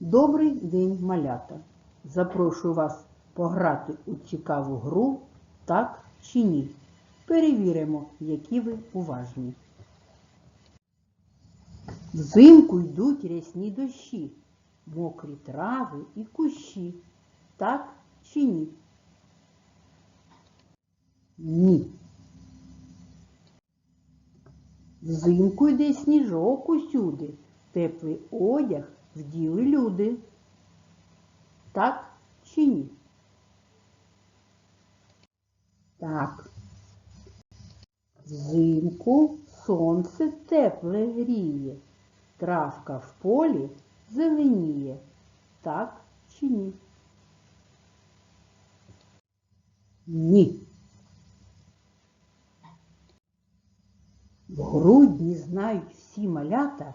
Добрий день, малята! Запрошую вас пограти у цікаву гру так чи ні. Перевіримо, які ви уважні. Взимку йдуть рясні дощі, мокрі трави і кущі. Так чи ні? Ні. Взимку йде сніжок усюди, теплий одяг вділи люди. Так чи ні? Так. Взимку сонце тепле гріє, травка в полі зеленіє. Так чи ні? Ні. В грудні знають всі малята,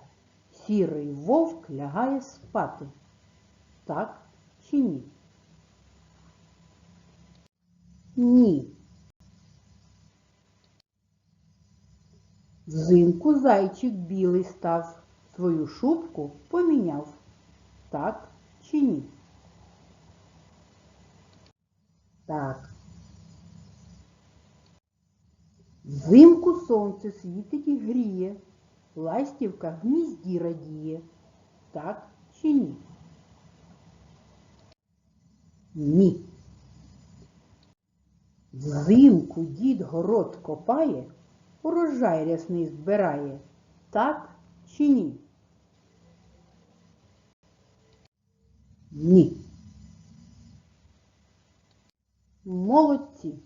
сірий вовк лягає спати. Так чи ні? Ні. Взимку зайчик білий став, свою шубку поміняв. Так чи ні? Так. Взимку сонце світить і гріє, ластівка в гнізді радіє. Так чи ні? Ні. Взимку дід город копає, урожай рясний збирає. Так чи ні? Ні. Молодці.